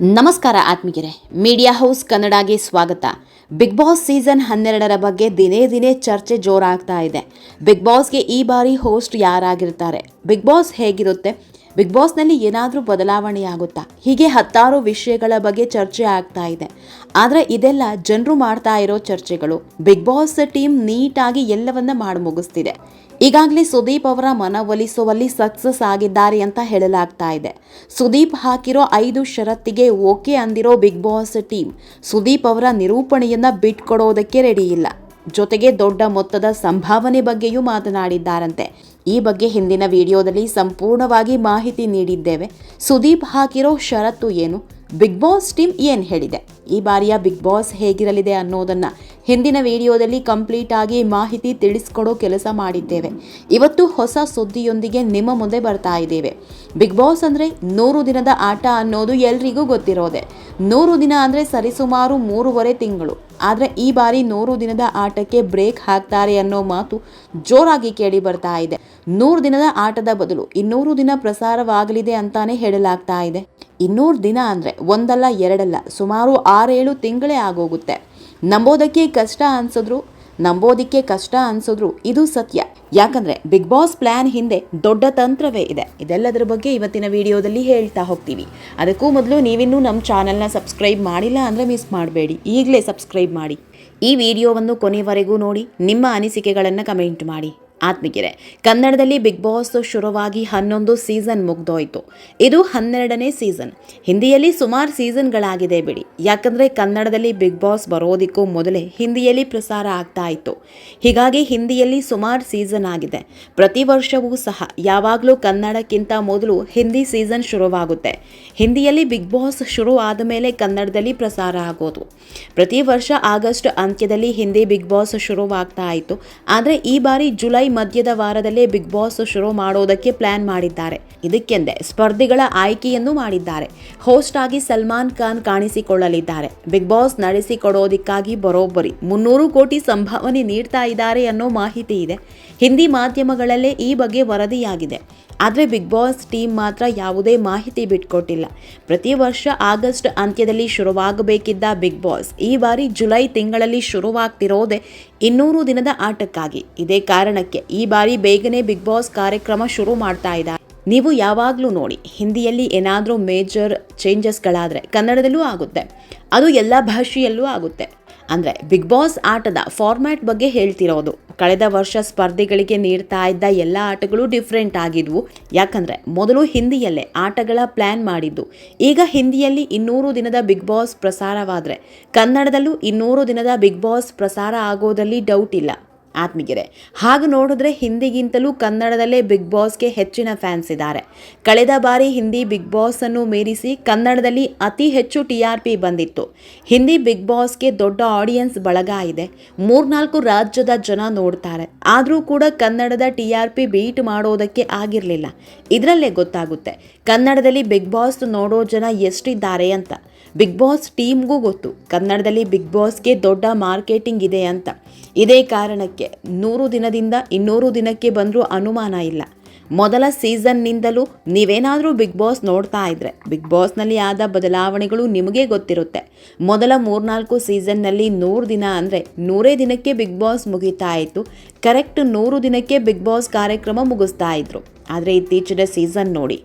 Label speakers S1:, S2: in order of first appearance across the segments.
S1: ನಮಸ್ಕಾರ ಆತ್ಮೀಗೆರೆ media house ಕನ್ನಡಗೆ ಸ್ವಾಗತ. Big boss season ಹನ್ನೆರಡರ ಬಗ್ಗೆ ದಿನೇ ದಿನೇ ಚರ್ಚೆ ಜೋರಾಗ್ತಾ ಇದೆ. ಬಿಗ್ ಬಾಸ್ಗೆ ಈ ಬಾರಿ ಹೋಸ್ಟ್ ಯಾರಾಗಿರ್ತಾರೆ? ಬಿಗ್ ಬಾಸ್ ಹೇಗಿರುತ್ತೆ? ಬಿಗ್ ಬಾಸ್ನಲ್ಲಿ ಏನಾದರೂ ಬದಲಾವಣೆ ಆಗುತ್ತಾ ಹೀಗೆ ಹತ್ತಾರು ವಿಷಯಗಳ ಬಗ್ಗೆ ಚರ್ಚೆ ಆಗ್ತಾ ಇದೆ. ಆದರೆ ಇದೆಲ್ಲ ಜನರು ಮಾಡ್ತಾ ಇರೋ ಚರ್ಚೆಗಳು. ಬಿಗ್ ಬಾಸ್ ಟೀಮ್ ನೀಟಾಗಿ ಎಲ್ಲವನ್ನ ಮಾಡಿ ಮುಗಿಸ್ತಿದೆ. ಈಗಾಗಲೇ ಸುದೀಪ್ ಅವರ ಮನವೊಲಿಸುವಲ್ಲಿ ಸಕ್ಸಸ್ ಆಗಿದ್ದಾರೆ ಅಂತ ಹೇಳಲಾಗ್ತಾ ಇದೆ. ಸುದೀಪ್ ಹಾಕಿರೋ ಐದು ಷರತ್ತಿಗೆ ಓಕೆ ಅಂದಿರೋ ಬಿಗ್ ಬಾಸ್ ಟೀಮ್ ಸುದೀಪ್ ಅವರ ನಿರೂಪಣೆಯನ್ನ ಬಿಟ್ಕೊಡೋದಕ್ಕೆ ರೆಡಿ ಇಲ್ಲ. ಜೊತೆಗೆ ದೊಡ್ಡ ಮೊತ್ತದ ಸಂಭಾವನೆ ಬಗ್ಗೆಯೂ ಮಾತನಾಡಿದ್ದಾರಂತೆ. ಈ ಬಗ್ಗೆ ಹಿಂದಿನ ವಿಡಿಯೋದಲ್ಲಿ ಸಂಪೂರ್ಣವಾಗಿ ಮಾಹಿತಿ ನೀಡಿದ್ದೇವೆ. ಸುದೀಪ್ ಹಾಕಿರೋ ಷರತ್ತು ಏನು? ಬಿಗ್ ಬಾಸ್ ಟೀಮ್ ಏನು ಹೇಳಿದೆ? ಈ ಬಾರಿಯ ಬಿಗ್ ಬಾಸ್ ಹೇಗಿರಲಿದೆ ಅನ್ನೋದನ್ನ ಹಿಂದಿನ ವಿಡಿಯೋದಲ್ಲಿ ಕಂಪ್ಲೀಟ್ ಆಗಿ ಮಾಹಿತಿ ತಿಳಿಸ್ಕೊಡೋ ಕೆಲಸ ಮಾಡಿದ್ದೇವೆ. ಇವತ್ತು ಹೊಸ ಸುದ್ದಿಯೊಂದಿಗೆ ನಿಮ್ಮ ಮುಂದೆ ಬರ್ತಾ ಇದ್ದೇವೆ. ಬಿಗ್ ಬಾಸ್ ಅಂದರೆ ನೂರು ದಿನದ ಆಟ ಅನ್ನೋದು ಎಲ್ರಿಗೂ ಗೊತ್ತಿರೋದೆ. ನೂರು ದಿನ ಅಂದರೆ ಸರಿಸುಮಾರು ಮೂರುವರೆ ತಿಂಗಳು. ಆದರೆ ಈ ಬಾರಿ ನೂರು ದಿನದ ಆಟಕ್ಕೆ ಬ್ರೇಕ್ ಹಾಕ್ತಾರೆ ಅನ್ನೋ ಮಾತು ಜೋರಾಗಿ ಕೇಳಿ ಬರ್ತಾ ಇದೆ. ನೂರು ದಿನದ ಆಟದ ಬದಲು ಇನ್ನೂರು ದಿನ ಪ್ರಸಾರವಾಗಲಿದೆ ಅಂತಾನೆ ಹೇಳಲಾಗ್ತಾ ಇದೆ. ಇನ್ನೂರು ದಿನ ಅಂದರೆ ಒಂದಲ್ಲ ಎರಡಲ್ಲ, ಸುಮಾರು ಆರೇಳು ತಿಂಗಳೇ ಆಗೋಗುತ್ತೆ. ನಂಬೋದಕ್ಕೆ ಕಷ್ಟ ಅನ್ಸಿದ್ರು, ನಂಬೋದಕ್ಕೆ ಕಷ್ಟ ಅನ್ಸಿದ್ರು ಇದು ಸತ್ಯ. ಯಾಕಂದ್ರೆ ಬಿಗ್ ಬಾಸ್ ಪ್ಲಾನ್ ಹಿಂದೆ ದೊಡ್ಡ ತಂತ್ರವೇ ಇದೆ. ಇದೆಲ್ಲದರ ಬಗ್ಗೆ ಇವತ್ತಿನ ವಿಡಿಯೋದಲ್ಲಿ ಹೇಳ್ತಾ ಹೋಗ್ತೀವಿ. ಅದಕ್ಕೂ ಮೊದಲು ನೀವಿನ್ನೂ ನಮ್ಮ ಚಾನಲ್ನ ಸಬ್ಸ್ಕ್ರೈಬ್ ಮಾಡಿಲ್ಲ ಅಂದರೆ ಮಿಸ್ ಮಾಡಬೇಡಿ. ಈಗಲೇ ಸಬ್ಸ್ಕ್ರೈಬ್ ಮಾಡಿ. ಈ ವಿಡಿಯೋವನ್ನು ಕೊನೆವರೆಗೂ ನೋಡಿ, ನಿಮ್ಮ ಅನಿಸಿಕೆಗಳನ್ನು ಕಮೆಂಟ್ ಮಾಡಿ. ಆತ್ಮಿಗೆರೆ ಕನ್ನಡದಲ್ಲಿ ಬಿಗ್ ಬಾಸ್ ಶುರುವಾಗಿ ಹನ್ನೊಂದು ಸೀಸನ್ ಮುಗ್ದೋಯ್ತು. ಇದು ಹನ್ನೆರಡನೇ ಸೀಸನ್. ಹಿಂದಿಯಲ್ಲಿ ಸುಮಾರು ಸೀಸನ್ಗಳಾಗಿದೆ ಬಿಡಿ. ಯಾಕಂದರೆ ಕನ್ನಡದಲ್ಲಿ ಬಿಗ್ ಬಾಸ್ ಬರೋದಕ್ಕೂ ಮೊದಲೇ ಹಿಂದಿಯಲ್ಲಿ ಪ್ರಸಾರ ಆಗ್ತಾ ಇತ್ತು. ಹೀಗಾಗಿ ಹಿಂದಿಯಲ್ಲಿ ಸುಮಾರು ಸೀಸನ್ ಆಗಿದೆ. ಪ್ರತಿ ವರ್ಷವೂ ಸಹ ಯಾವಾಗಲೂ ಕನ್ನಡಕ್ಕಿಂತ ಮೊದಲು ಹಿಂದಿ ಸೀಸನ್ ಶುರುವಾಗುತ್ತೆ. ಹಿಂದಿಯಲ್ಲಿ ಬಿಗ್ ಬಾಸ್ ಶುರು ಆದ ಮೇಲೆ ಕನ್ನಡದಲ್ಲಿ ಪ್ರಸಾರ ಆಗೋದು. ಪ್ರತಿ ವರ್ಷ ಆಗಸ್ಟ್ ಅಂತ್ಯದಲ್ಲಿ ಹಿಂದಿ ಬಿಗ್ ಬಾಸ್ ಶುರುವಾಗ್ತಾ ಇತ್ತು. ಆದರೆ ಈ ಬಾರಿ ಜುಲೈ ಮಧ್ಯದ ವಾರದಲ್ಲೇ ಬಿಗ್ ಬಾಸ್ ಶುರು ಮಾಡೋದಕ್ಕೆ ಪ್ಲಾನ್ ಮಾಡಿದ್ದಾರೆ. ಇದಕ್ಕೆಂದೇ ಸ್ಪರ್ಧಿಗಳ ಆಯ್ಕೆಯನ್ನು ಮಾಡಿದ್ದಾರೆ. ಹೋಸ್ಟ್ ಆಗಿ ಸಲ್ಮಾನ್ ಖಾನ್ ಕಾಣಿಸಿಕೊಳ್ಳಲಿದ್ದಾರೆ. ಬಿಗ್ ಬಾಸ್ ನಡೆಸಿಕೊಡೋದಕ್ಕಾಗಿ ಬರೋಬ್ಬರಿ. ಮುನ್ನೂರು ಕೋಟಿ ಸಂಭಾವನೆ ನೀಡ್ತಾ ಇದ್ದಾರೆ ಅನ್ನೋ ಮಾಹಿತಿ ಇದೆ. ಹಿಂದಿ ಮಾಧ್ಯಮಗಳಲ್ಲೇ ಈ ಬಗ್ಗೆ ವರದಿಯಾಗಿದೆ. ಆದರೆ ಬಿಗ್ ಬಾಸ್ ಟೀಮ್ ಮಾತ್ರ ಯಾವುದೇ ಮಾಹಿತಿ ಬಿಟ್ಕೊಟ್ಟಿಲ್ಲ. ಪ್ರತಿ ವರ್ಷ ಆಗಸ್ಟ್ ಅಂತ್ಯದಲ್ಲಿ ಶುರುವಾಗಬೇಕಿದ್ದ ಬಿಗ್ ಬಾಸ್ ಈ ಬಾರಿ ಜುಲೈ ತಿಂಗಳಲ್ಲಿ ಶುರುವಾಗ್ತಿರೋದೇ ಇನ್ನೂರು ದಿನದ ಆಟಕ್ಕಾಗಿ. ಇದೇ ಕಾರಣಕ್ಕೆ ಈ ಬಾರಿ ಬೇಗನೆ ಬಿಗ್ ಬಾಸ್ ಕಾರ್ಯಕ್ರಮ ಶುರು ಮಾಡ್ತಾ ಇದ್ದಾರೆ. ನೀವು ಯಾವಾಗಲೂ ನೋಡಿ, ಹಿಂದಿಯಲ್ಲಿ ಏನಾದರೂ ಮೇಜರ್ ಚೇಂಜಸ್ಗಳಾದರೆ ಕನ್ನಡದಲ್ಲೂ ಆಗುತ್ತೆ. ಅದು ಎಲ್ಲ ಭಾಷೆಯಲ್ಲೂ ಆಗುತ್ತೆ. ಅಂದರೆ ಬಿಗ್ ಬಾಸ್ ಆಟದ ಫಾರ್ಮ್ಯಾಟ್ ಬಗ್ಗೆ ಹೇಳ್ತಿರೋದು. ಕಳೆದ ವರ್ಷ ಸ್ಪರ್ಧಿಗಳಿಗೆ ನೀಡ್ತಾ ಇದ್ದ ಎಲ್ಲ ಆಟಗಳು ಡಿಫ್ರೆಂಟ್ ಆಗಿದ್ವು. ಯಾಕಂದರೆ ಮೊದಲು ಹಿಂದಿಯಲ್ಲೇ ಆಟಗಳ ಪ್ಲ್ಯಾನ್ ಮಾಡಿದ್ದು. ಈಗ ಹಿಂದಿಯಲ್ಲಿ ಇನ್ನೂರು ದಿನದ ಬಿಗ್ ಬಾಸ್ ಪ್ರಸಾರವಾದರೆ ಕನ್ನಡದಲ್ಲೂ ಇನ್ನೂರು ದಿನದ ಬಿಗ್ ಬಾಸ್ ಪ್ರಸಾರ ಆಗೋದಲ್ಲಿ ಡೌಟ್ ಇಲ್ಲ. ಆತ್ಮೀಗೆರೆ ಹಾಗೆ ನೋಡಿದ್ರೆ ಹಿಂದಿಗಿಂತಲೂ ಕನ್ನಡದಲ್ಲೇ ಬಿಗ್ ಬಾಸ್ಗೆ ಹೆಚ್ಚಿನ ಫ್ಯಾನ್ಸ್ ಇದ್ದಾರೆ. ಕಳೆದ ಬಾರಿ ಹಿಂದಿ ಬಿಗ್ ಬಾಸ್ ಅನ್ನು ಮೀರಿಸಿ ಕನ್ನಡದಲ್ಲಿ ಅತಿ ಹೆಚ್ಚು ಟಿ ಆರ್ ಪಿ ಬಂದಿತ್ತು. ಹಿಂದಿ ಬಿಗ್ ಬಾಸ್ಗೆ ದೊಡ್ಡ ಆಡಿಯನ್ಸ್ ಬಳಗ ಇದೆ ಮೂರ್ನಾಲ್ಕು ರಾಜ್ಯದ ಜನ ನೋಡ್ತಾರೆ. ಆದರೂ ಕೂಡ ಕನ್ನಡದ ಟಿ ಆರ್ ಪಿ ಬೀಟ್ ಮಾಡೋದಕ್ಕೆ ಆಗಿರಲಿಲ್ಲ. ಇದರಲ್ಲೇ ಗೊತ್ತಾಗುತ್ತೆ, ಕನ್ನಡದಲ್ಲಿ ಬಿಗ್ ಬಾಸ್ ನೋಡೋ ಜನ ಎಷ್ಟಿದ್ದಾರೆ ಅಂತ. ಬಿಗ್ ಬಾಸ್ ಟೀಮ್ಗೂ ಗೊತ್ತು, ಕನ್ನಡದಲ್ಲಿ ಬಿಗ್ ಬಾಸ್ಗೆ ದೊಡ್ಡ ಮಾರ್ಕೆಟಿಂಗ್ ಇದೆ ಅಂತ. ಇದೇ ಕಾರಣಕ್ಕೆ ನೂರು ದಿನದಿಂದ ಇನ್ನೂರು ದಿನಕ್ಕೆ ಬಂದರೂ ಅನುಮಾನ ಇಲ್ಲ. ಮೊದಲ ಸೀಸನ್ನಿಂದಲೂ ನೀವೇನಾದರೂ ಬಿಗ್ ಬಾಸ್ ನೋಡ್ತಾ ಇದ್ರೆ ಬಿಗ್ ಬಾಸ್ನಲ್ಲಿ ಆದ ಬದಲಾವಣೆಗಳು ನಿಮಗೆ ಗೊತ್ತಿರುತ್ತೆ. ಮೊದಲ ಮೂರ್ನಾಲ್ಕು ಸೀಸನ್ನಲ್ಲಿ ನೂರು ದಿನ ಅಂದರೆ ನೂರೇ ದಿನಕ್ಕೆ ಬಿಗ್ ಬಾಸ್ ಮುಗಿತಾ ಇತ್ತು. ಕರೆಕ್ಟ್ ನೂರು ದಿನಕ್ಕೆ ಬಿಗ್ ಬಾಸ್ ಕಾರ್ಯಕ್ರಮ ಮುಗಿಸ್ತಾ ಇದ್ರು. ಆದರೆ ಇತ್ತೀಚಿನ ಸೀಸನ್ ನೋಡಿ,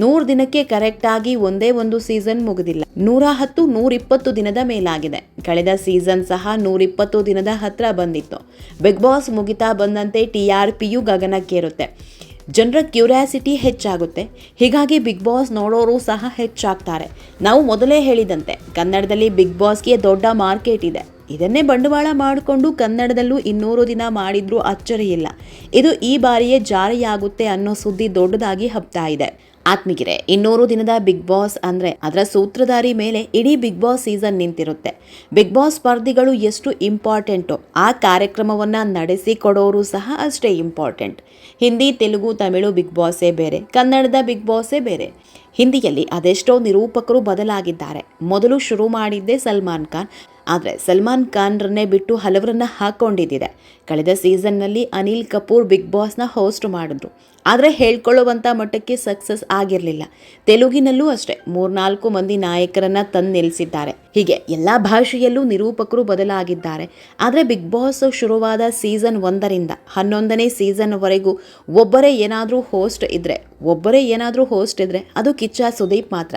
S1: ನೂರು ದಿನಕ್ಕೆ ಕರೆಕ್ಟಾಗಿ ಒಂದೇ ಒಂದು ಸೀಸನ್ ಮುಗಿದಿಲ್ಲ. ನೂರ ಹತ್ತು ನೂರಿಪ್ಪತ್ತು ದಿನದ ಮೇಲಾಗಿದೆ. ಕಳೆದ ಸೀಸನ್ ಸಹ ನೂರಿಪ್ಪತ್ತು ದಿನದ ಹತ್ರ ಬಂದಿತ್ತು. ಬಿಗ್ ಬಾಸ್ ಮುಗಿತಾ ಬಂದಂತೆ ಟಿ ಆರ್ ಪಿಯು ಗಗನಕ್ಕೇರುತ್ತೆ. ಜನರ ಕ್ಯೂರಿಯಾಸಿಟಿ ಹೆಚ್ಚಾಗುತ್ತೆ. ಹೀಗಾಗಿ ಬಿಗ್ ಬಾಸ್ ನೋಡೋರು ಸಹ ಹೆಚ್ಚಾಗ್ತಾರೆ. ನಾವು ಮೊದಲೇ ಹೇಳಿದಂತೆ, ಕನ್ನಡದಲ್ಲಿ ಬಿಗ್ ಬಾಸ್ಗೆ ದೊಡ್ಡ ಮಾರ್ಕೆಟ್ ಇದೆ. ಇದನ್ನೇ ಬಂಡವಾಳ ಮಾಡಿಕೊಂಡು ಕನ್ನಡದಲ್ಲೂ ಇನ್ನೂರು ದಿನ ಮಾಡಿದ್ರೂ ಅಚ್ಚರಿಯಿಲ್ಲ. ಇದು ಈ ಬಾರಿಯೇ ಜಾರಿಯಾಗುತ್ತೆ ಅನ್ನೋ ಸುದ್ದಿ ದೊಡ್ಡದಾಗಿ ಹಬ್ತಾ ಇದೆ. ಆತ್ಮಿಗಿರೆ ಇನ್ನೂರು ದಿನದ ಬಿಗ್ ಬಾಸ್ ಅಂದರೆ ಅದರ ಸೂತ್ರಧಾರಿ ಮೇಲೆ ಇಡೀ ಬಿಗ್ ಬಾಸ್ ಸೀಸನ್ ನಿಂತಿರುತ್ತೆ. ಬಿಗ್ ಬಾಸ್ ಸ್ಪರ್ಧಿಗಳು ಎಷ್ಟು ಇಂಪಾರ್ಟೆಂಟು, ಆ ಕಾರ್ಯಕ್ರಮವನ್ನು ನಡೆಸಿಕೊಡೋರು ಸಹ ಅಷ್ಟೇ ಇಂಪಾರ್ಟೆಂಟ್. ಹಿಂದಿ, ತೆಲುಗು, ತಮಿಳು ಬಿಗ್ ಬಾಸೇ ಬೇರೆ, ಕನ್ನಡದ ಬಿಗ್ ಬಾಸೇ ಬೇರೆ. ಹಿಂದಿಯಲ್ಲಿ ಅದೆಷ್ಟೋ ನಿರೂಪಕರು ಬದಲಾಗಿದ್ದಾರೆ. ಮೊದಲು ಶುರು ಮಾಡಿದ್ದೇ ಸಲ್ಮಾನ್ ಖಾನ್ ಆದರೆ ಸಲ್ಮಾನ್ ಖಾನ್ರನ್ನೇ ಬಿಟ್ಟು ಹಲವರನ್ನ ಹಾಕೊಂಡಿದ್ದಿದೆ. ಕಳೆದ ಸೀಸನ್ನಲ್ಲಿ ಅನಿಲ್ ಕಪೂರ್ ಬಿಗ್ ಬಾಸ್ನ ಹೋಸ್ಟ್ ಮಾಡಿದ್ರು. ಆದರೆ ಹೇಳ್ಕೊಳ್ಳುವಂಥ ಮಟ್ಟಕ್ಕೆ ಸಕ್ಸಸ್ ಆಗಿರಲಿಲ್ಲ. ತೆಲುಗಿನಲ್ಲೂ ಅಷ್ಟೇ ಮೂರ್ನಾಲ್ಕು ಮಂದಿ ನಾಯಕರನ್ನ ತಂದು ನಿಲ್ಲಿಸಿದ್ದಾರೆ ಹೀಗೆ ಎಲ್ಲ ಭಾಷೆಯಲ್ಲೂ ನಿರೂಪಕರು ಬದಲಾಗಿದ್ದಾರೆ. ಆದರೆ ಬಿಗ್ ಬಾಸ್ ಶುರುವಾದ ಸೀಸನ್ ಒಂದರಿಂದ ಹನ್ನೊಂದನೇ ಸೀಸನ್ವರೆಗೂ ಒಬ್ಬರೇ ಏನಾದರೂ ಹೋಸ್ಟ್ ಇದ್ದರೆ ಒಬ್ಬರೇ ಏನಾದರೂ ಹೋಸ್ಟ್ ಇದ್ದರೆ ಅದು ಕಿಚ್ಚ ಸುದೀಪ್ ಮಾತ್ರ.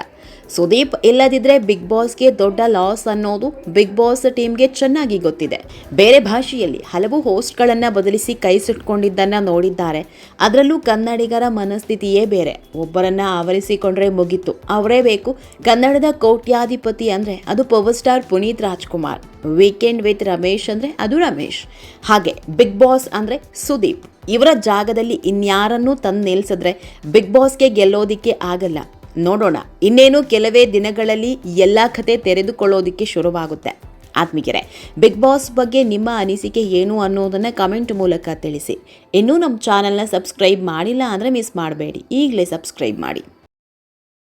S1: ಸುದೀಪ್ ಇಲ್ಲದಿದ್ದರೆ ಬಿಗ್ ಬಾಸ್ಗೆ ದೊಡ್ಡ ಲಾಸ್ ಅನ್ನೋದು ಬಿಗ್ ಬಾಸ್ ಟೀಮ್ಗೆ ಚೆನ್ನಾಗಿ ಗೊತ್ತಿದೆ. ಬೇರೆ ಭಾಷೆಯಲ್ಲಿ ಹಲವು ಹೋಸ್ಟ್ಗಳನ್ನು ಬದಲಿಸಿ ಕೈ ಸುಟ್ಕೊಂಡಿದ್ದನ್ನು ನೋಡಿದ್ದಾರೆ. ಅದರಲ್ಲೂ ಕನ್ನಡಿಗರ ಮನಸ್ಥಿತಿಯೇ ಬೇರೆ. ಒಬ್ಬರನ್ನು ಆವರಿಸಿಕೊಂಡ್ರೆ ಮುಗಿತು. ಅವರೇ ಬೇಕು. ಕನ್ನಡದ ಕೋಟ್ಯಾಧಿಪತಿ ಅಂದರೆ ಅದು power star Puneeth Rajkumar. Weekend with Ramesh ಅಂದರೆ ಅದು ರಮೇಶ್. ಹಾಗೆ ಬಿಗ್ ಬಾಸ್ ಅಂದರೆ ಸುದೀಪ್. ಇವರ ಜಾಗದಲ್ಲಿ ಇನ್ಯಾರನ್ನೂ ತಂದು ನಿಲ್ಲಿಸಿದ್ರೆ ಬಿಗ್ ಬಾಸ್ಗೆ ಗೆಲ್ಲೋದಿಕ್ಕೆ ಆಗಲ್ಲ. ನೋಡೋಣ, ಇನ್ನೇನು ಕೆಲವೇ ದಿನಗಳಲ್ಲಿ ಎಲ್ಲ ಕತೆ ತೆರೆದುಕೊಳ್ಳೋದಿಕ್ಕೆ ಶುರುವಾಗುತ್ತೆ. ಆತ್ಮೀಗೆರೆ ಬಿಗ್ ಬಾಸ್ ಬಗ್ಗೆ ನಿಮ್ಮ ಅನಿಸಿಕೆ ಏನು ಅನ್ನೋದನ್ನು ಕಮೆಂಟ್ ಮೂಲಕ ತಿಳಿಸಿ. ಇನ್ನೂ ನಮ್ಮ ಚಾನಲ್ನ ಸಬ್ಸ್ಕ್ರೈಬ್ ಮಾಡಿಲ್ಲ ಅಂದರೆ ಮಿಸ್ ಮಾಡಬೇಡಿ. ಈಗಲೇ ಸಬ್ಸ್ಕ್ರೈಬ್ ಮಾಡಿ.